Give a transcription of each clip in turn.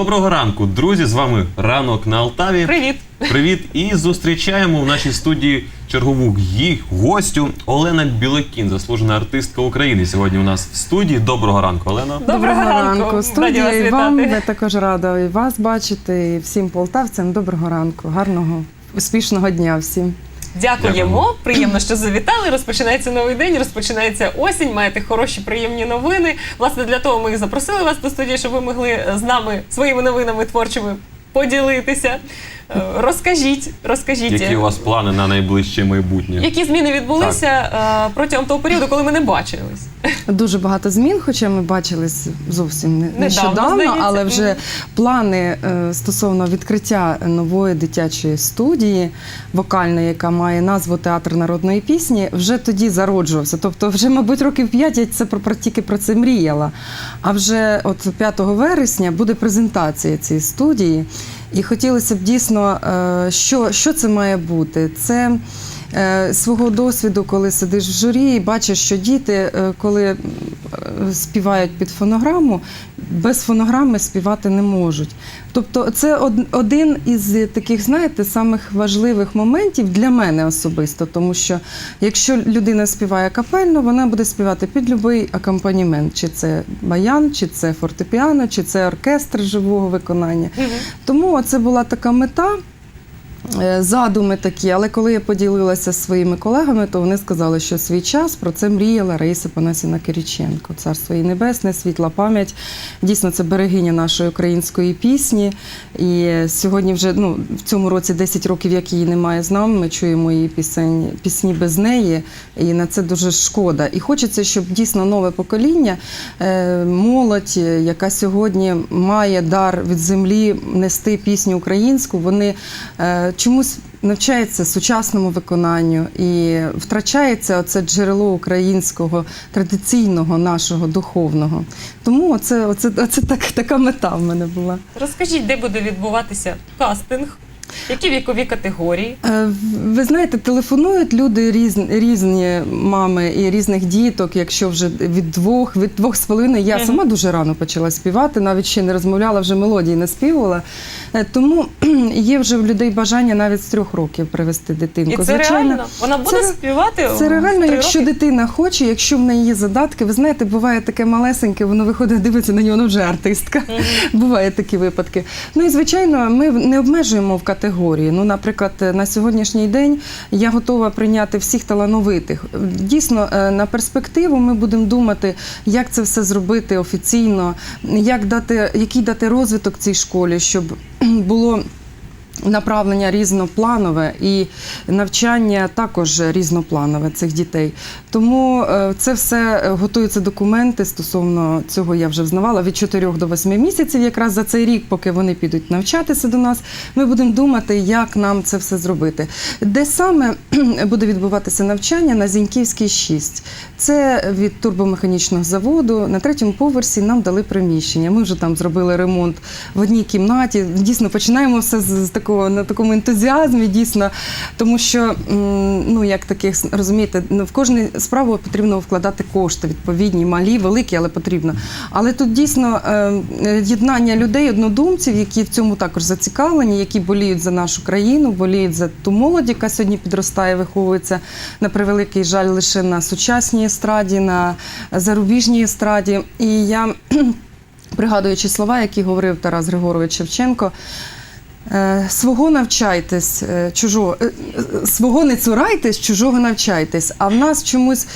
Доброго ранку, друзі! З вами ранок на Алтаві. Привіт! Привіт! І зустрічаємо в нашій студії чергову їх гостю Олена Білекін, заслужена артистка України. Сьогодні у нас в студії. Доброго ранку, Олена. Доброго ранку. Студія і вам. Я також рада і вас бачити, і всім полтавцям. Доброго ранку, гарного, успішного дня всім. Дякуємо. Приємно, що завітали. Розпочинається новий день, розпочинається осінь. Маєте хороші, приємні новини. Власне, для того ми і запросили вас до студії, щоб ви могли з нами своїми новинами творчими поділитися. Розкажіть, розкажіть. Які у вас плани на найближче майбутнє? Які зміни відбулися е, протягом того періоду, коли ми не бачились? Дуже багато змін, хоча ми бачились зовсім не- нещодавно, здається. але вже плани е, стосовно відкриття нової дитячої студії вокальної, яка має назву Театр народної пісні, вже тоді зароджувався. Тобто, вже, мабуть, років п'ять я це про, про тільки про це мріяла. А вже от 5 вересня буде презентація цієї студії. І хотілося б дійсно, е, що, що це має бути? Це свого досвіду, коли сидиш в журі і бачиш, що діти, е, коли е, співають під фонограму, без фонограми співати не можуть. Тобто, це один із таких, знаєте, самих важливих моментів для мене особисто, тому що якщо людина співає капельно, вона буде співати під будь-який акомпанімент, чи це баян, чи це фортепіано, чи це оркестр живого виконання. Тому це була така мета. Е, Задуми такі, але коли я поділилася своїми колегами, то вони сказали, що свій час про це мріяла Раїса Панасіна Кириченко. Царство їй небесне, світла пам'ять. Дійсно, це берегиня нашої української пісні. І сьогодні вже ну, в цьому році 10 років, як її немає з нами. Ми чуємо її пісень, пісні без неї, і на це дуже шкода. І хочеться, щоб дійсно нове покоління, е, молодь, яка сьогодні має дар від землі нести пісню українську, вони е, чомусь навчається сучасному виконанню і втрачається оце джерело українського традиційного нашого духовного. Тому оце, оце, оце так, така мета в мене була. Розкажіть, де буде відбуватися кастинг, які вікові категорії? Е, Ви знаєте, телефонують люди різні, різні мами і різних діток, якщо вже від двох, від двох з половиною. Я сама дуже рано почала співати, навіть ще не розмовляла, вже мелодії не співала. Е, Тому є вже в людей бажання навіть з трьох років привести дитинку. І це реально? Вона буде це- співати? Це реально, якщо роки? дитина хоче, якщо в неї є задатки. Ви знаєте, буває таке малесеньке, воно виходить, дивиться на нього, воно вже артистка. Бувають такі випадки. Ну і звичайно, ми не обмежуємо в категорії. Ну, наприклад, на сьогоднішній день я готова прийняти всіх талановитих. Дійсно, е, на перспективу ми будемо думати, як це все зробити офіційно, як дати, який дати розвиток цій школі, щоб було. Направлення різнопланове і навчання також різнопланове цих дітей. Тому е, це все готуються документи стосовно цього. Я вже взнавала від 4 до 8 місяців. Якраз за цей рік, поки вони підуть навчатися до нас, ми будемо думати, як нам це все зробити. Де саме буде відбуватися навчання на Зіньківській 6. Це від турбомеханічного заводу. На третьому поверсі нам дали приміщення. Ми вже там зробили ремонт в одній кімнаті. Дійсно, починаємо все з, з такого на такому ентузіазмі, дійсно, тому що ну як таких розумієте, ну, в кожну справу потрібно вкладати кошти відповідні, малі, великі, але потрібно. Але тут дійсно е, єднання людей, однодумців, які в цьому також зацікавлені, які боліють за нашу країну, боліють за ту молодь, яка сьогодні підростає, виховується на превеликий жаль лише на сучасній естраді, на зарубіжній естраді. І я пригадуючи слова, які говорив Тарас Григорович Шевченко. Е, Свого навчайтесь, е, чужого е, свого не цурайтесь, чужого навчайтесь. А в нас чомусь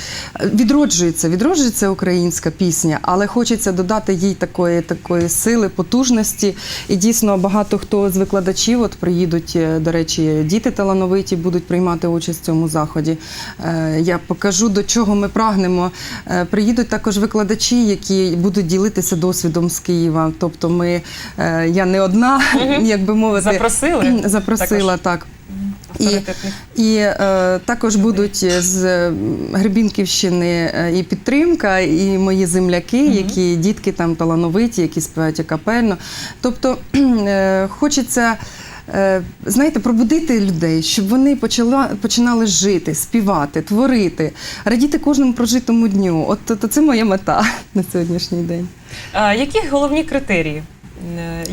відроджується, відроджується українська пісня, але хочеться додати їй такої, такої сили, потужності. І дійсно багато хто з викладачів от приїдуть, до речі, діти талановиті будуть приймати участь в цьому заході. Я покажу, до чого ми прагнемо. Приїдуть також викладачі, які будуть ділитися досвідом з Києва. Тобто, ми я не одна, Мгм. як би мовити, Запросили? запросила так. І, і е, також будуть з е, Гребінківщини е, і підтримка, і мої земляки, які дітки там талановиті, які співають акапельно. Тобто е, хочеться. е, Знаєте, пробудити людей, щоб вони почала, починали жити, співати, творити, радіти кожному прожитому дню. От, от це моя мета на сьогоднішній день. А, які головні критерії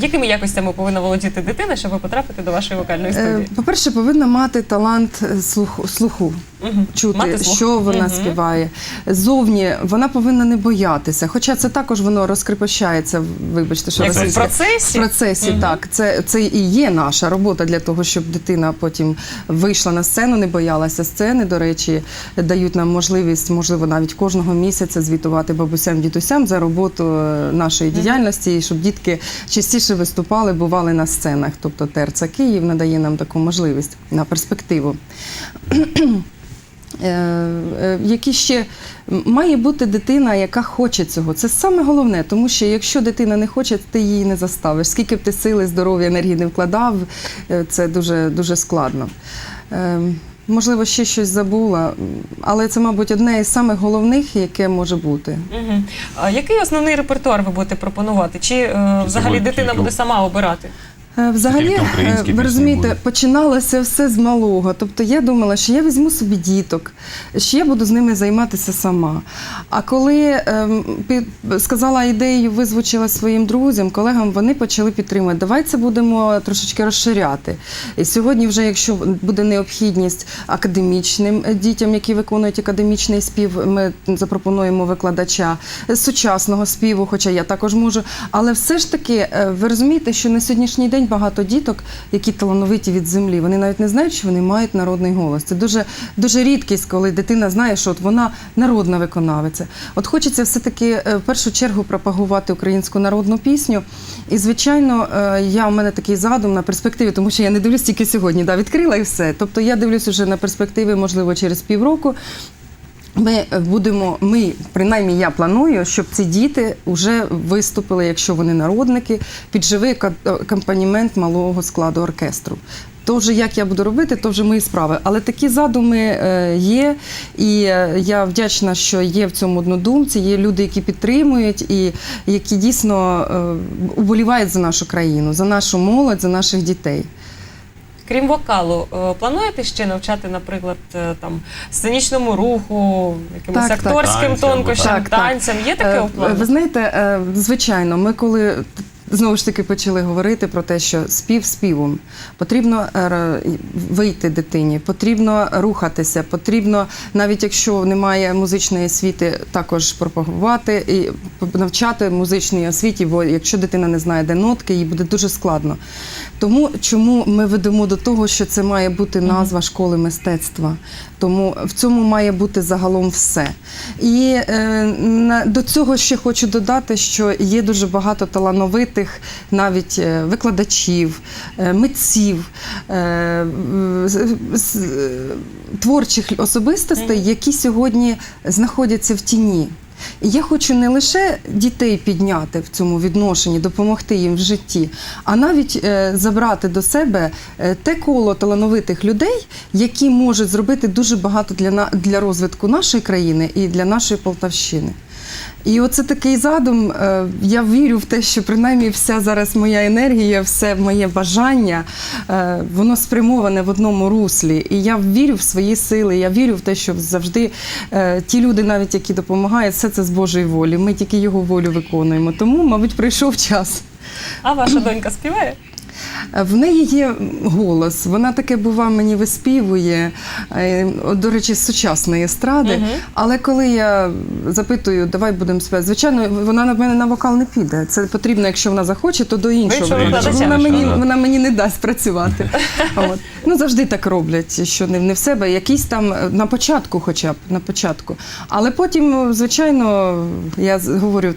Якими якостями повинна володіти дитина, щоб потрапити до вашої вокальної Е, студії? По-перше, повинна мати талант е, слуху, слуху Мгм. чути, Мати слух. що вона Мгм. співає. Зовні вона повинна не боятися. Хоча це також воно розкріпощається, вибачте, що Як в процесі? В процесі, Мгм. так. Це, це і є наша робота для того, щоб дитина потім вийшла на сцену, не боялася сцени. До речі, дають нам можливість, можливо, навіть кожного місяця звітувати бабусям, дідусям за роботу е, нашої діяльності, і щоб дітки частіше виступали, бували на сценах. Тобто Терца Київ надає нам таку можливість на перспективу. Е, е, які ще має бути дитина, яка хоче цього. Це саме головне, тому що якщо дитина не хоче, ти її не заставиш. Скільки б ти сили, здоров'я, енергії не вкладав, е, це дуже, дуже складно. Можливо, ще щось забула, але це, мабуть, одне із самих головних, яке може бути. Угу. А який основний репертуар ви будете пропонувати? Чи е, взагалі дитина буде сама обирати? Е, Взагалі, е, ви розумієте, починалося все з малого. Тобто я думала, що я візьму собі діток, що я буду з ними займатися сама. А коли ем, сказала ідею, визвучила своїм друзям, колегам, вони почали підтримувати. Давай це будемо трошечки розширяти. І сьогодні, вже якщо буде необхідність академічним дітям, які виконують академічний спів, ми запропонуємо викладача сучасного співу, хоча я також можу. Але все ж таки, е, ви розумієте, що на сьогоднішній день багато діток, які талановиті від землі, вони навіть не знають, що вони мають народний голос. Це дуже, дуже рідкість, коли дитина знає, що от вона народна виконавиця. От хочеться все-таки е, в першу чергу пропагувати українську народну пісню. І, звичайно, е, я у мене такий задум на перспективі, тому що я не дивлюсь тільки сьогодні, да, відкрила і все. Тобто я дивлюсь уже на перспективи, можливо, через півроку. Ми будемо, ми принаймні я планую, щоб ці діти вже виступили, якщо вони народники, під живий акомпанімент малого складу оркестру. То вже як я буду робити, то вже мої справи. Але такі задуми е, є, і е, я вдячна, що є в цьому однодумці. Є люди, які підтримують і які дійсно е, уболівають за нашу країну, за нашу молодь, за наших дітей. Крім вокалу, е, плануєте ще навчати, наприклад, е, там сценічному руху, якимось Так, так. акторським Танцям, тонкощам, так, так. танцям? Є таке Е, у плані? Ви знаєте, звичайно, ми коли. Знову ж таки почали говорити про те, що спів співом потрібно е, вийти дитині, потрібно рухатися, потрібно, навіть якщо немає музичної освіти, також пропагувати і навчати музичній освіті, бо якщо дитина не знає, де нотки, їй буде дуже складно. Тому чому ми ведемо до того, що це має бути назва школи мистецтва. Тому в цьому має бути загалом все. І е, до цього ще хочу додати, що є дуже багато талановитих навіть е, викладачів, е, митців, е, творчих особистостей, які сьогодні знаходяться в тіні. І я хочу не лише дітей підняти в цьому відношенні, допомогти їм в житті, а навіть забрати до себе те коло талановитих людей, які можуть зробити дуже багато для, для розвитку нашої країни і для нашої Полтавщини. І оце такий задум. е, Я вірю в те, що принаймні вся зараз моя енергія, все моє бажання, е, воно спрямоване в одному руслі. І я вірю в свої сили. Я вірю в те, що завжди е, ті люди, навіть які допомагають, все це з Божої волі. Ми тільки його волю виконуємо. Тому, мабуть, прийшов час. А ваша донька співає? В неї є голос, вона таке бува мені виспівує, е, до речі, з сучасної естради. Мгм. Але коли я запитую, давай будемо співати, звичайно, вона на мене на вокал не піде. Це потрібно, якщо вона захоче, то до іншого. іншого. Вона мені, вона мені не дасть працювати. От. Ну, завжди так роблять, що не, не в себе, якийсь там е, на початку, хоча б на початку. Але потім, е, звичайно, я говорю,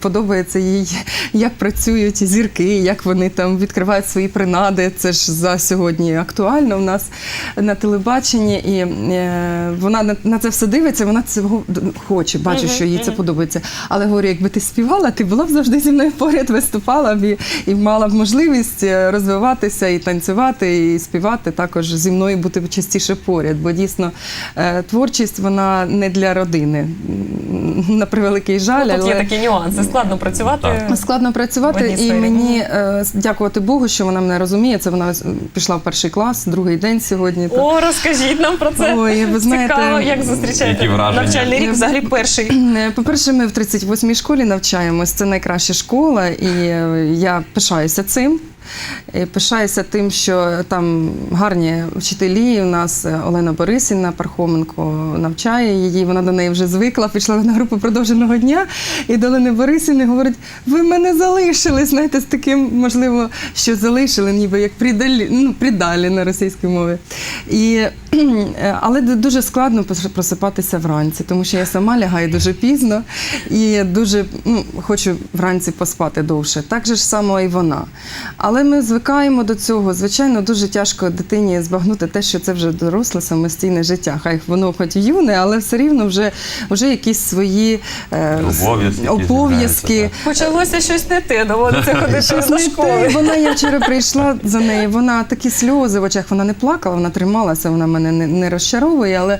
подобається їй, як працюють зірки, як вони там відкривають свої принади. Це ж за сьогодні актуально в нас на телебаченні. І е, вона на, це все дивиться, вона цього хоче, бачу, що їй це подобається. Але говорю, якби ти співала, ти була б завжди зі мною поряд, виступала б і, і мала б можливість е, розвиватися і танцювати, і співати також зі мною бути частіше поряд. Бо дійсно е, творчість вона не для родини. На превеликий жаль, Ну, тут є такі нюанси. Складно працювати. Складно працювати, і мені е, дякувати Богу, того, що вона мене розуміє. Це вона пішла в перший клас, другий день сьогодні. Та... О, розкажіть нам про це. Ой, ви знаєте, Цікаво, як зустрічаєте навчальний рік, взагалі перший. По-перше, ми в 38-й школі навчаємось. Це найкраща школа, і я пишаюся цим. Е, Пишаюся тим, що там гарні вчителі. У нас е, Олена Борисівна Пархоменко навчає її. Вона до неї вже звикла, пішла на групу продовженого дня. І до Олени Борисівни говорить: ви мене залишили. Знаєте, з таким, можливо, що залишили, ніби як придалі, ну, придалі на російській мові. І, е, але дуже складно просипатися вранці, тому що я сама лягаю дуже пізно і дуже ну, хочу вранці поспати довше. Так же ж само і вона. Але ми звикаємо до цього. Звичайно, дуже тяжко дитині збагнути те, що це вже доросле самостійне життя. Хай воно хоч юне, але все рівно вже, вже якісь свої е, Обов'язки Почалося щось не те, доводиться ходити Щось до не те. школи. Вона я вчора прийшла за нею. Вона такі сльози в очах. Вона не плакала, вона трималася, вона мене не, не розчаровує, але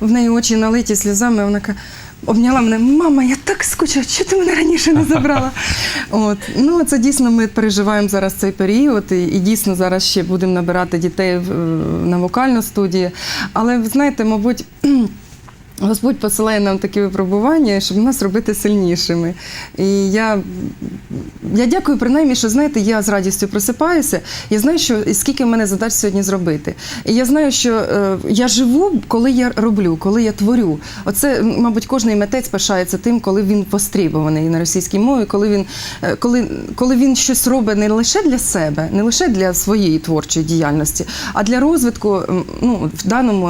в неї очі налиті сльозами. Вона каже. Обняла мене, мама, я так скучила, що ти мене раніше не забрала? От. Ну, це дійсно ми переживаємо зараз цей період, і, і дійсно зараз ще будемо набирати дітей в- на вокальну студію. Але ви знаєте, мабуть. Господь посилає нам такі випробування, щоб нас робити сильнішими. І я, я дякую принаймні, що знаєте, я з радістю просипаюся. Я знаю, що скільки в мене задач сьогодні зробити. І я знаю, що е, я живу, коли я роблю, коли я творю. Оце, мабуть, кожний митець пишається тим, коли він пострібований на російській мові, коли він, е, коли, коли він щось робить не лише для себе, не лише для своєї творчої діяльності, а для розвитку ну, в даному,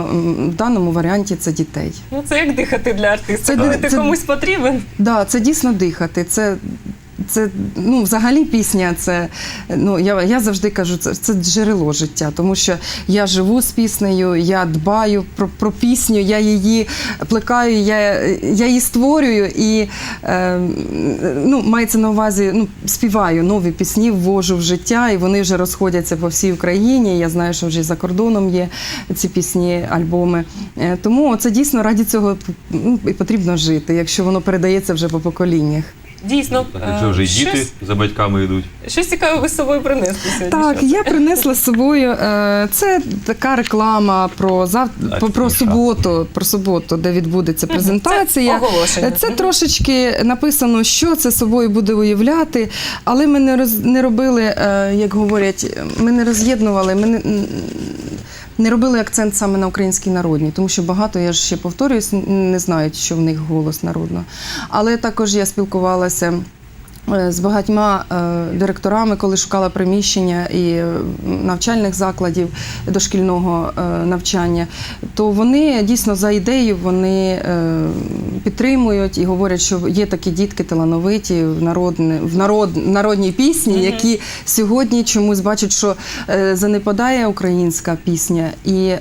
в даному варіанті це дітей. Ну це як дихати для артиста. Це Коли ти це- комусь потрібен, Да, це дійсно дихати. Це, це ну, взагалі пісня. Це ну я, я завжди кажу, це, це джерело життя, тому що я живу з піснею, я дбаю про, про пісню, я її плекаю, я, я її створюю і е, ну, мається на увазі, ну, співаю нові пісні, ввожу в життя, і вони вже розходяться по всій Україні. Я знаю, що вже за кордоном є ці пісні, альбоми. Е, Тому це дійсно раді цього ну, і потрібно жити, якщо воно передається вже по поколіннях. Дійсно. Так, якщо вже й е, діти щось- за батьками йдуть. Щось цікаве ви з собою принесли сьогодні. Так, Що? я принесла з собою. е, Це така реклама про зав... Так, про, про суботу, про суботу, де відбудеться презентація. Це оголошення. Це трошечки написано, що це собою буде уявляти, але ми не роз не робили, е, як говорять, ми не роз'єднували. Ми не, не робили акцент саме на українській народній, тому що багато, я ж ще повторююсь, не знають, що в них голос народно. Але також я спілкувалася. Е, З багатьма е, директорами, коли шукала приміщення і е, навчальних закладів дошкільного навчання, то вони дійсно за ідею вони підтримують і говорять, що є такі дітки талановиті в, народне, в народ, народній пісні, які сьогодні чомусь бачать, що занепадає українська пісня, і,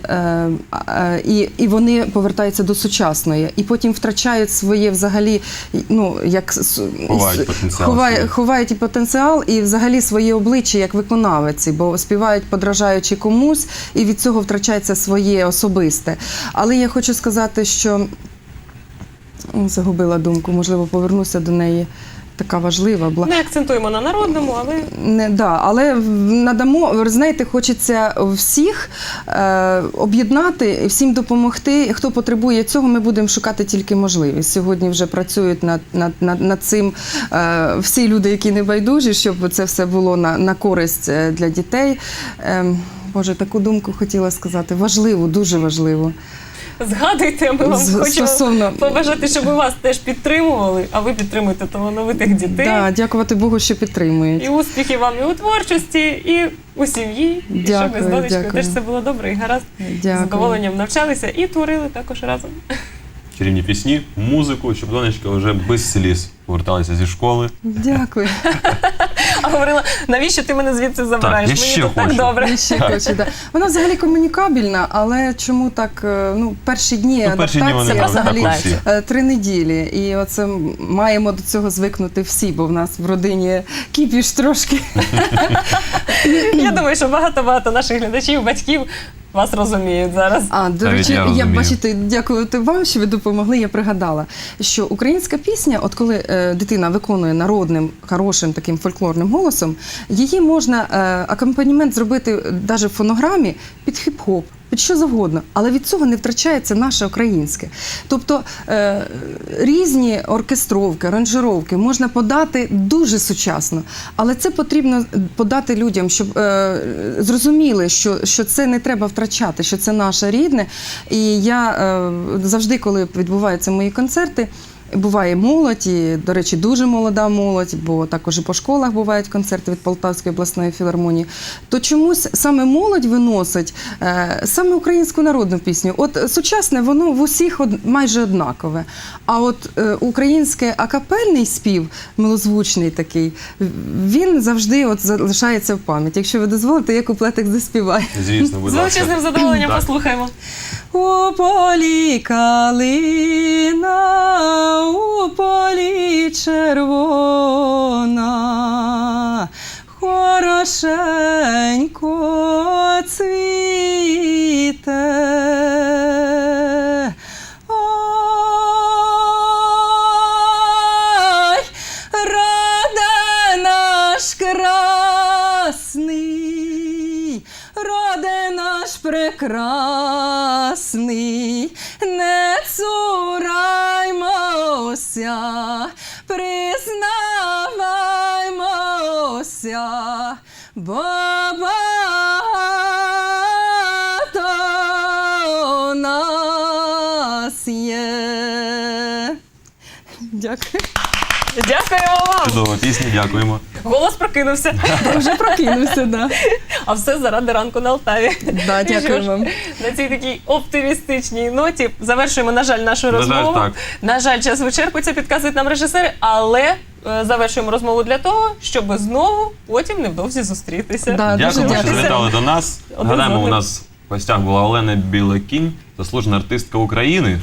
і, і вони повертаються до сучасної, і потім втрачають своє взагалі, ну як потенціал ховає- ховають і потенціал, і взагалі своє обличчя як виконавиці, бо співають подражаючи комусь, і від цього втрачається своє особисте. Але я хочу сказати, що загубила думку, можливо, повернуся до неї. Така важлива була. Не акцентуємо на народному, але Не, да, але надамо, знаєте, хочеться всіх е, об'єднати, всім допомогти. Хто потребує цього, ми будемо шукати тільки можливість. Сьогодні вже працюють над, над, над, над цим е, всі люди, які не байдужі, щоб це все було на, на користь е, для дітей. Е, Боже, таку думку хотіла сказати. Важливо, дуже важливо. Згадуйте, ми вам З- хочемо стосовно- побажати, щоб ви вас теж підтримували, а ви підтримуєте талановитих дітей. Да, дякувати Богу, що підтримують. І успіхів вам і у творчості, і у сім'ї. і щоб Дякую, з донечкою дякую. теж все було добре і гаразд. З Дякую. задоволенням навчалися і творили також разом. Чарівні пісні, музику, щоб донечка вже без сліз поверталася зі школи. Дякую. А говорила, навіщо ти мене звідси забираєш? я Мені ще тут так хочу. добре. Я ще хочу, да. Вона взагалі комунікабельна, але чому так? е, Ну, перші дні Ну, перші дні вони взагалі так е, три неділі. І оце маємо до цього звикнути всі, бо в нас в родині кіпіш трошки. Я Я думаю, що багато-багато наших глядачів, батьків вас розуміють зараз. А, до Навіть речі, я я, розумію. бачите, дякувати вам, що ви допомогли. Я пригадала, що українська пісня, от коли е, дитина виконує народним, хорошим таким фольклорним голосом, її можна е, акомпанімент зробити навіть в фонограмі під хіп-хоп. Під що завгодно, але від цього не втрачається наше українське. Тобто е, різні оркестровки, аранжировки можна подати дуже сучасно, але це потрібно подати людям, щоб е, зрозуміли, що, що це не треба втрачати, що це наше рідне. І я е, завжди, коли відбуваються мої концерти. Буває молодь, і, до речі, дуже молода молодь, бо також і по школах бувають концерти від Полтавської обласної філармонії. То чомусь саме молодь виносить е, саме українську народну пісню. От сучасне воно в усіх од- майже однакове. А от е, українське акапельний спів, милозвучний такий, він завжди от залишається в пам'яті. Якщо ви дозволите, я куплетик заспіваю. Звісно, будь З ласка. величезним задоволенням послухаємо. У полі калина, у полі червона, хорошенько цвіте. Ой, наш красний, роде наш прекрасний, Дякуємо вам. Чудово, пісні, дякуємо. Голос прокинувся. Вже прокинувся, да. А все заради ранку на Алтаві. Да, дякую вам. На цій такій оптимістичній ноті завершуємо, на жаль, нашу На жаль, розмову. так. На жаль, час вичерпується, підказують нам режисери, але е, завершуємо розмову для того, щоб знову потім невдовзі зустрітися. Да, дуже Дякуємо, що дякую. завітали до нас. Один з Нагадаємо, у одним. нас в гостях була Олена Білекінь, заслужена артистка України.